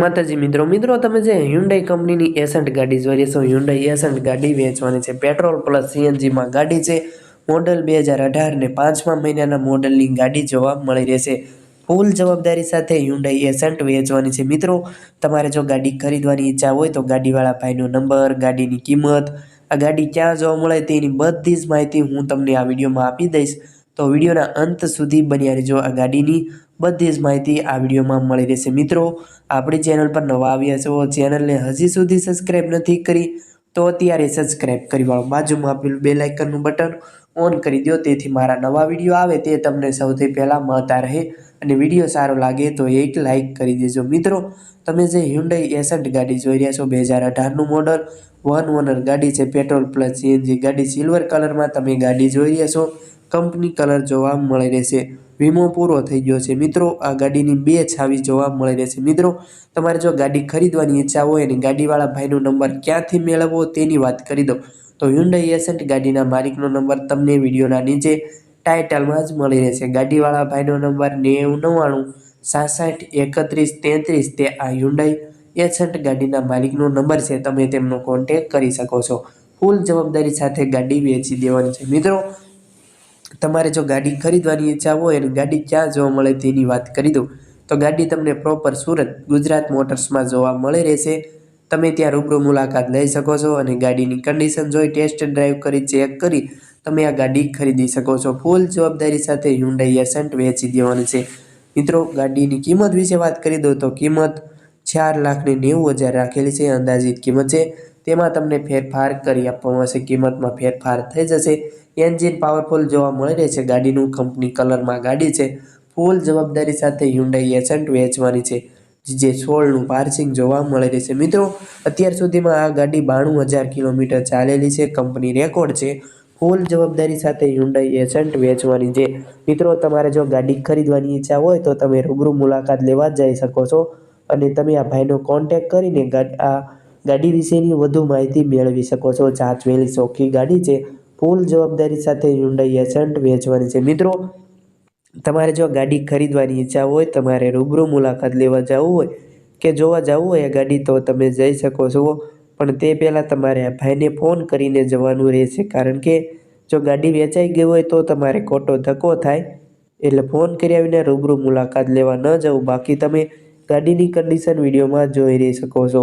માતાજી મિત્રો મિત્રો, તમે જે હ્યુન્ડાઈ કંપનીની એસન્ટ ગાડી જોઈ રહ્યા છો હ્યુન્ડાઈ એસન્ટ ગાડી વેચવાની છે. પેટ્રોલ પ્લસ સીએનજીમાં ગાડી છે. મોડલ બે હજાર અઢાર ને પાંચમા મહિનાના મોડલની ગાડી જોવા મળી રહેશે ફૂલ જવાબદારી સાથે હ્યુન્ડાઈ એસન્ટ વેચવાની છે. મિત્રો, તમારે જો ગાડી ખરીદવાની ઈચ્છા હોય તો ગાડીવાળા ભાઈનો નંબર, ગાડીની કિંમત, આ ગાડી ક્યાં જોવા મળે તેની બધી જ માહિતી હું તમને આ વિડીયોમાં આપી દઈશ. તો વિડીયોના અંત સુધી બન્યા રહેજો આ ગાડીની. બધી જ માહિતી આ વિડીયોમાં મળી રહેશે. મિત્રો, આપણી ચેનલ પર નવા આવ્યા છો, ચેનલને હજી સુધી સબસ્ક્રાઈબ નથી કરી, તો અત્યારે સબસ્ક્રાઈબ કરી વાળો. બાજુમાં આપેલું બે લાઇકનનું બટન ઓન કરી દો તેથી મારા નવા વીડિયો આવે તે તમને સૌથી પહેલાં મળતા રહે અને વીડિયો સારો લાગે તો એક લાઇક કરી દેજો. મિત્રો, તમે જે હ્યુન્ડાઈ એસન્ટ ગાડી જોઈ રહ્યા છો, બે હજાર અઢારનું મોડલ વન ઓનર ગાડી છે પેટ્રોલ પ્લસ સીએનજી ગાડી સિલ્વર કલરમાં તમે ગાડી જોઈ રહ્યા છો કંપની કલર જોવા મળી રહેશે. વીમો પૂરો થઈ ગયો છે. મિત્રો, આ ગાડીની બે છાવી જોવા મળી રહેશે. મિત્રો, તમારે જો ગાડી ખરીદવાની ઈચ્છા હોય અને ગાડીવાળા ભાઈનો નંબર ક્યાંથી મેળવવો તેની વાત કરી દો તો હ્યુન્ડાઈ એસન્ટ ગાડીના માલિકનો નંબર તમને વિડીયોના નીચે ટાઇટલમાં જ મળી રહેશે. ગાડીવાળા ભાઈનો નંબર નેવું નવ્વાણું સાસઠ, એકત્રીસ, તેત્રીસ તે આ હ્યુન્ડાઈ એસન્ટ ગાડીના માલિકનો નંબર છે. તમે તેમનો કોન્ટેક કરી શકો છો. ફૂલ જવાબદારી સાથે ગાડી વેચી દેવાની છે. મિત્રો તમારે જો ગાડી ખરીદવાની ઈચ્છા હોય અને ગાડી ક્યાં જોવા મળે તેની વાત કરી દઉં. તો ગાડી તમને પ્રોપર સુરત, ગુજરાત મોટર્સમાં જોવા મળી રહેશે. તમે ત્યાં રૂબરૂ મુલાકાત લઈ શકો છો અને ગાડીની કન્ડિશન જોઈ ટેસ્ટ ડ્રાઈવ કરી ચેક કરી તમે આ ગાડી ખરીદી શકો છો. ફૂલ જવાબદારી સાથે હ્યુન્ડાઈ એસન્ટ વેચી દેવાની છે. મિત્રો, ગાડીની કિંમત વિશે વાત કરી દઉં તો કિંમત ચાર લાખને નેવું હજાર રાખેલી છે. અંદાજિત કિંમત છે. તેમાં તમને ફેરફાર કરી આપવામાં આવશે. કિંમતમાં ફેરફાર થઈ જશે. એન્જિન પાવરફુલ જોવા મળી રહે છે. ગાડીનું કંપની કલરમાં ગાડી છે. ફૂલ જવાબદારી સાથે હ્યુન્ડાઈ એસન્ટ વેચવાની છે. જે સોળનું પાર્સિંગ જોવા મળી રહેશે મિત્રો, અત્યાર સુધીમાં આ ગાડી બાણું હજાર કિલોમીટર ચાલેલી છે. કંપની રેકોર્ડ છે. ફૂલ જવાબદારી સાથે હ્યુન્ડાઈ એસન્ટ વેચવાની છે. મિત્રો, તમારે જો ગાડી ખરીદવાની ઈચ્છા હોય તો તમે રૂબરૂ મુલાકાત લેવા જઈ શકો છો. અને તમે આ ભાઈનો કોન્ટેક કરીને આ ગાડી વિશેની વધુ માહિતી મેળવી શકો છો. જાચવેલી ચોખ્ખી ગાડી છે. ફૂલ જવાબદારી સાથે હ્યુન્ડાઈ એસન્ટ વેચવાની છે. મિત્રો, તમારે જો ગાડી ખરીદવાની ઈચ્છા હોય, તમારે રૂબરૂ મુલાકાત લેવા જવું હોય કે જોવા જવું હોય આ ગાડી, તો તમે જઈ શકો છો. પણ તે પહેલાં તમારે આ ભાઈને ફોન કરીને જવાનું રહેશે. કારણ કે જો ગાડી વેચાઈ ગઈ હોય, તો તમારે ખોટો ધક્કો થાય. એટલે ફોન કરી આવીને રૂબરૂ મુલાકાત લેવા ન જવું. બાકી તમે ગાડીની કન્ડિશન વિડીયોમાં જોઈ રહી શકો છો.